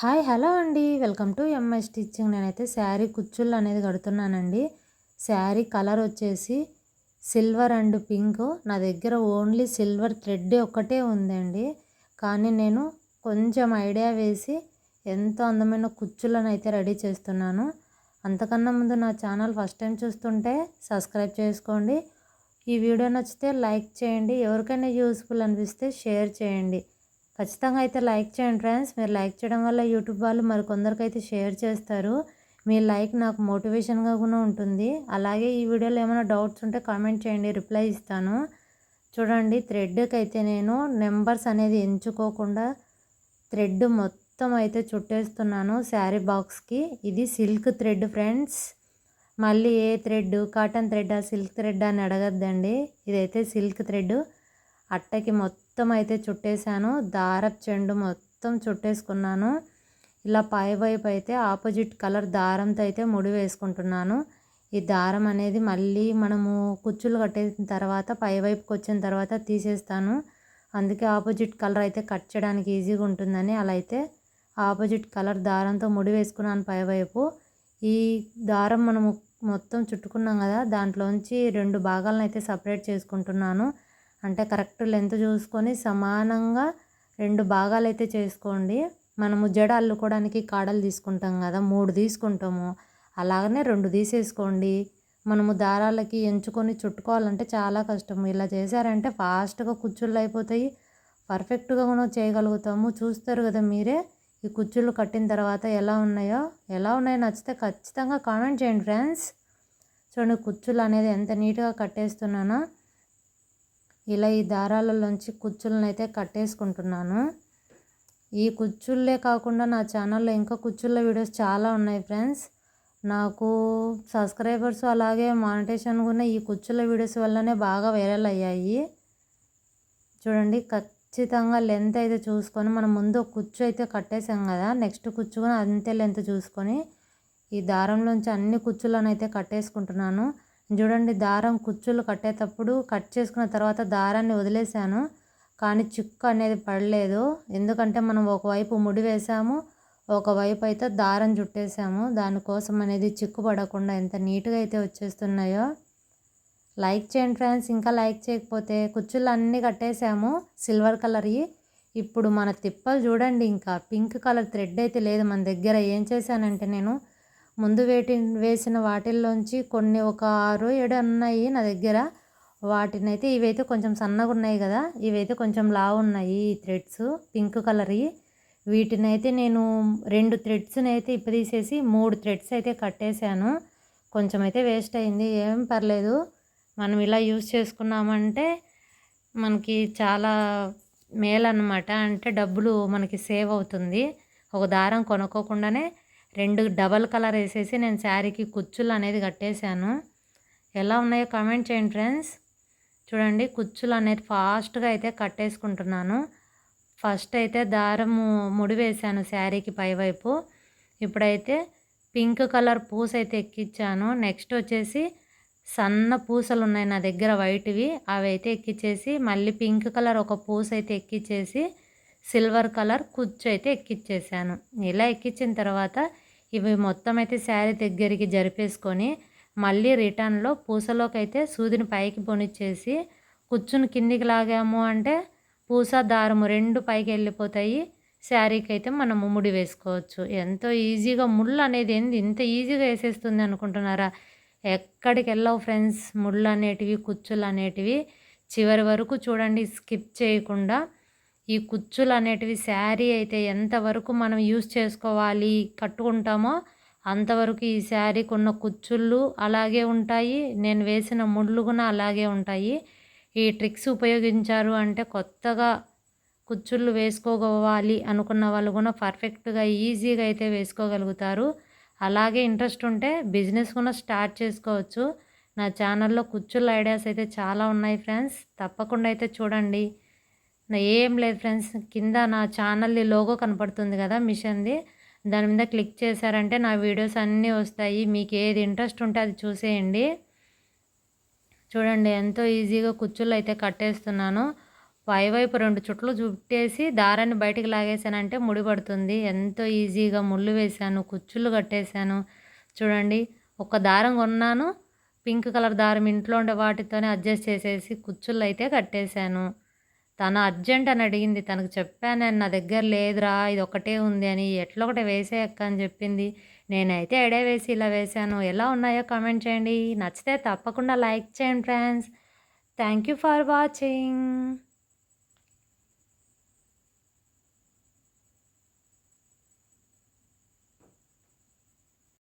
Hi hello అండి. Welcome to MI stitching నేనైతే శారీ కుచ్చుళ్ళు అనేది కడుతున్నానండి. శారీ కలర్ వచ్చేసి సిల్వర్ అండ్ పింక్. నా దగ్గర ఓన్లీ సిల్వర్ థ్రెడ్ ఒక్కటే ఉందండి. కానీ నేను కొంచెం ఐడియా వేసి ఎంతో అందమైన కుచ్చులను అయితే రెడీ చేస్తున్నాను. అంతకన్నా ముందు నా ఛానల్ ఫస్ట్ టైం చూస్తుంటే సబ్స్క్రైబ్ చేసుకోండి. ఈ వీడియో నచ్చితే లైక్ చేయండి. ఎవరికైనా యూస్ఫుల్ అనిపిస్తే షేర్ చేయండి. ఖచ్చితంగా అయితే లైక్ చేయండి ఫ్రెండ్స్. మీరు లైక్ చేయడం వల్ల యూట్యూబ్ వాళ్ళు మరికొందరికి అయితే షేర్ చేస్తారు. మీ లైక్ నాకు మోటివేషన్గా కూడా ఉంటుంది. అలాగే ఈ వీడియోలో ఏమైనా డౌట్స్ ఉంటే కామెంట్ చేయండి రిప్లై ఇస్తాను. చూడండి థ్రెడ్కి అయితే నేను నెంబర్స్ అనేది ఎంచుకోకుండా థ్రెడ్ మొత్తం అయితే చుట్టేస్తున్నాను శారీ బాక్స్కి. ఇది సిల్క్ థ్రెడ్ ఫ్రెండ్స్. మళ్ళీ ఏ thread cotton thread silk thread అని అడగద్దండి. ఇదైతే సిల్క్ థ్రెడ్. అట్టకి మొత్తం అయితే చుట్టేసాను దారపు చెండు మొత్తం చుట్టేసుకున్నాను. ఇలా పై వైపు అయితే ఆపోజిట్ కలర్ దారంతో అయితే ముడి వేసుకుంటున్నాను. ఈ దారం అనేది మళ్ళీ మనము కుచ్చులు కట్టేసిన తర్వాత పై వైపుకి వచ్చిన తర్వాత తీసేస్తాను. అందుకే ఆపోజిట్ కలర్ అయితే కట్ చేయడానికి ఈజీగా ఉంటుందని అలా అయితే ఆపోజిట్ కలర్ దారంతో ముడి వేసుకున్నాను పైవైపు ఈ దారం మనము మొత్తం చుట్టుకున్నాం కదా దాంట్లోంచి రెండు భాగాలను అయితే సపరేట్ చేసుకుంటున్నాను. అంటే కరెక్ట్ లెంత్ చూసుకొని సమానంగా రెండు భాగాలు అయితే చేసుకోండి. మనము జడ అల్లుకోవడానికి కాడలు తీసుకుంటాం కదా మూడు తీసుకుంటాము. అలాగనే రెండు తీసేసుకోండి. మనము దారాలకి ఎంచుకొని చుట్టుకోవాలంటే చాలా కష్టం. ఇలా చేశారంటే ఫాస్ట్గా కుచ్చుళ్ళు అయిపోతాయి. పర్ఫెక్ట్గా కూడా చేయగలుగుతాము. చూస్తారు కదా మీరే ఈ కుచ్చుళ్ళు కట్టిన తర్వాత ఎలా ఉన్నాయో. ఎలా ఉన్నాయో నచ్చితే ఖచ్చితంగా కామెంట్ చేయండి ఫ్రెండ్స్. చూడండి కుచ్చులు అనేది ఎంత నీట్గా కట్టేస్తున్నానో. ఇలా ఈ దారాలలోంచి కుచ్చులను అయితే కట్టేసుకుంటున్నాను. ఈ కుచ్చుళ్ళే కాకుండా నా ఛానల్లో ఇంకా కుచ్చుళ్ళ వీడియోస్ చాలా ఉన్నాయి ఫ్రెండ్స్. నాకు సబ్స్క్రైబర్స్ అలాగే మానిటేషన్ కూడా ఈ కుచ్చుల వీడియోస్ వల్లనే బాగా వైరల్ అయ్యాయి. చూడండి ఖచ్చితంగా లెంత్ అయితే చూసుకొని మనం ముందు కుచ్చు అయితే కట్టేసాం కదా నెక్స్ట్ కుచ్చు కూడా అంతే లెంత్ చూసుకొని ఈ దారంలోంచి అన్ని కుచ్చులను అయితే కట్టేసుకుంటున్నాను. చూడండి దారం కుచ్చులు కట్టేటప్పుడు కట్ చేసుకున్న తర్వాత దారాన్ని వదిలేసాను కానీ చిక్కు అనేది పడలేదు. ఎందుకంటే మనం ఒకవైపు ముడి వేసాము ఒకవైపు అయితే దారం చుట్టేసాము దానికోసం అనేది చిక్కు పడకుండా ఎంత నీట్గా అయితే వచ్చేస్తున్నాయో. లైక్ చేయండి ఫ్రెండ్స్. ఇంకా లైక్ చేయకపోతే కుచ్చులు అన్నీ కట్టేసాము సిల్వర్ కలర్వి ఇప్పుడు మన తిప్పలు చూడండి ఇంకా పింక్ కలర్ థ్రెడ్ అయితే లేదు మన దగ్గర. ఏం చేశానంటే నేను ముందు వేటి వేసిన వాటిల్లోంచి కొన్ని ఒక ఆరు ఏడు ఉన్నాయి నా దగ్గర. వాటిని అయితే ఇవైతే కొంచెం సన్నగా ఉన్నాయి కదా. ఇవైతే కొంచెం లావు ఉన్నాయి ఈ థ్రెడ్స్. పింక్ కలర్వి వీటిని అయితే నేను రెండు థ్రెడ్స్ని అయితే ఇప్పదీసేసి మూడు థ్రెడ్స్ అయితే కట్టేశాను. కొంచెం అయితే వేస్ట్ అయింది. ఏం పర్లేదు. మనం ఇలా యూజ్ చేసుకున్నామంటే మనకి చాలా మేలు అనమాట అంటే డబ్బులు మనకి సేవ్ అవుతుంది. ఒక దారం కొనుక్కోకుండానే రెండు డబల్ కలర్ వేసేసి నేను శారీకి కుచ్చులు అనేది కట్టేశాను. ఎలా ఉన్నాయో కామెంట్ చేయండి ఫ్రెండ్స్. చూడండి కుచ్చులు అనేది ఫాస్ట్గా అయితే కట్టేసుకుంటున్నాను. ఫస్ట్ అయితే దారము ముడి వేసాను శారీకి పైవైపు ఇప్పుడైతే పింక్ కలర్ పూస అయితే ఎక్కించాను నెక్స్ట్ వచ్చేసి సన్న పూసలు ఉన్నాయి నా దగ్గర వైట్వి. అవి అయితే ఎక్కించేసి మళ్ళీ పింక్ కలర్ ఒక పూస అయితే ఎక్కించేసి సిల్వర్ కలర్ కుచ్చు అయితే ఎక్కించేసాను ఇలా ఎక్కించిన తర్వాత ఇవి మొత్తం అయితే శారీ దగ్గరికి జరిపేసుకొని మళ్ళీ రిటర్న్లో పూసలోకి అయితే సూదిని పైకి పొనిచ్చేసి కుచ్చును కిందికి లాగాము అంటే పూస దారము రెండు పైకి వెళ్ళిపోతాయి. శారీకి అయితే మనం ముడి వేసుకోవచ్చు. ఎంతో ఈజీగా ముళ్ళు అనేది ఏంది? ఇంత ఈజీగా వేసేస్తుంది అనుకుంటున్నారా? ఎక్కడికి వెళ్ళవు ఫ్రెండ్స్. ముళ్ళు అనేటివి కుచ్చులు అనేటివి చివరి వరకు చూడండి. స్కిప్ చేయకుండా ఈ కుచ్చులు అనేటివి శారీ అయితే ఎంతవరకు మనం యూస్ చేసుకోవాలి కట్టుకుంటామో అంతవరకు ఈ శారీకి ఉన్న కుచ్చుళ్ళు అలాగే ఉంటాయి. నేను వేసిన ముళ్ళు కూడా అలాగే ఉంటాయి. ఈ ట్రిక్స్ ఉపయోగించారు అంటే కొత్తగా కుచ్చుళ్ళు వేసుకోవాలి అనుకున్న వాళ్ళు కూడా పర్ఫెక్ట్గా ఈజీగా అయితే వేసుకోగలుగుతారు. అలాగే ఇంట్రెస్ట్ ఉంటే బిజినెస్ కూడా స్టార్ట్ చేసుకోవచ్చు. నా ఛానల్లో కుచ్చుళ్ళ ఐడియాస్ అయితే చాలా ఉన్నాయి ఫ్రెండ్స్. తప్పకుండా అయితే చూడండి. ఏం లేదు ఫ్రెండ్స్. కింద నా ఛానల్ది లోగో కనపడుతుంది కదా మిషన్ది. దాని మీద క్లిక్ చేశారంటే నా వీడియోస్ అన్నీ వస్తాయి. మీకు ఏది ఇంట్రెస్ట్ ఉంటే అది చూసేయండి. చూడండి ఎంతో ఈజీగా కుచ్చులు అయితే కట్టేస్తున్నాను. పైవైపు రెండు చుట్లు చుట్టేసి దారాన్ని బయటికి లాగేసానంటే ముడి పడుతుంది. ఎంతో ఈజీగా ముళ్ళు వేశాను కుచ్చులు కట్టేశాను. చూడండి ఒక దారం కొన్నాను. పింక్ కలర్ దారం ఇంట్లో ఉండే వాటితోనే అడ్జస్ట్ చేసేసి కుచ్చుళ్ళు అయితే కట్టేశాను. తను అర్జెంట్ అని అడిగింది. తనకు చెప్పాను నేను నా దగ్గర లేదురా ఇది ఒకటే ఉంది అని ఎట్లా ఒకటి వేసేయక్క అని చెప్పింది. నేనైతే ఎడే వేసి ఇలా వేశాను. ఎలా ఉన్నాయో కామెంట్ చేయండి. నచ్చితే తప్పకుండా లైక్ చేయండి friends. Thank you for watching.